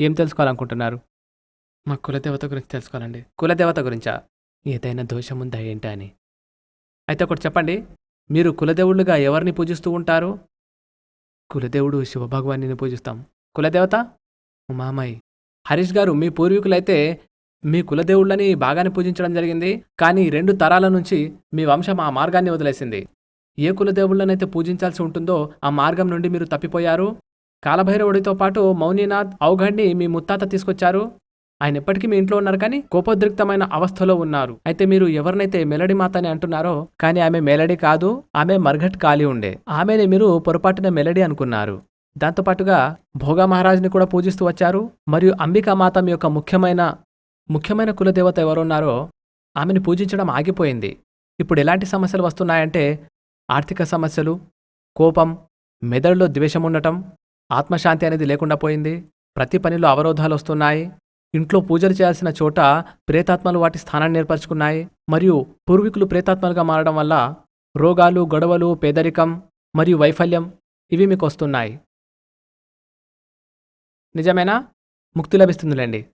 ఏం తెలుసుకోవాలనుకుంటున్నారు? మా కులదేవత గురించి తెలుసుకోవాలండి. కులదేవత గురించా? ఏదైనా దోషం ఉందా ఏంటా అని. అయితే ఒకటి చెప్పండి. మీరు కులదేవుళ్ళుగా ఎవరిని పూజిస్తూ ఉంటారు? కులదేవుడు శివభగవాన్ని పూజిస్తాం. కులదేవత? ఉమామాయి హరీష్ గారు మీ పూర్వీకులైతే మీ కులదేవుళ్ళని బాగానే పూజించడం జరిగింది. కానీ రెండు తరాల నుంచి మీ వంశం ఆ మార్గాన్ని వదిలేసింది. ఏ కులదేవుళ్ళనైతే పూజించాల్సి ఉంటుందో ఆ మార్గం నుండి మీరు తప్పిపోయారు? కాలభైరవుడితో పాటు మౌనినాథ్ ఔఘడ్ని మీ ముత్తాత తీసుకొచ్చారు. ఆయన ఎప్పటికీ మీ ఇంట్లో ఉన్నారు కానీ కోపోద్రిక్తమైన అవస్థలో ఉన్నారు. అయితే మీరు ఎవరినైతే మెలడీ మాత అని అంటున్నారో కానీ ఆమె మెలడీ కాదు ఆమె మర్ఘట్ ఖాళీ ఉండే. ఆమెని మీరు పొరపాటున మెలడీ అనుకున్నారు. దాంతోపాటుగా భోగా మహారాజ్ని కూడా పూజిస్తూ వచ్చారు. మరియు అంబికా మాత మీ యొక్క ముఖ్యమైన ముఖ్యమైన కులదేవత ఎవరున్నారో ఆమెను పూజించడం ఆగిపోయింది. ఇప్పుడు ఎలాంటి సమస్యలు వస్తున్నాయంటే ఆర్థిక సమస్యలు కోపం మెదడులో ద్వేషం ఉండటం ఆత్మశాంతి అనేది లేకుండా పోయింది. ప్రతి పనిలో అవరోధాలు వస్తున్నాయి. ఇంట్లో పూజలు చేయాల్సిన చోట ప్రేతాత్మలు వాటి స్థానాన్ని ఏర్పరచుకున్నాయి. మరియు పూర్వీకులు ప్రేతాత్మలుగా మారడం వల్ల రోగాలు గొడవలు పేదరికం మరియు వైఫల్యం ఇవి మీకు వస్తున్నాయి. నిజమేనా? ముక్తి లభిస్తుందిలేండి.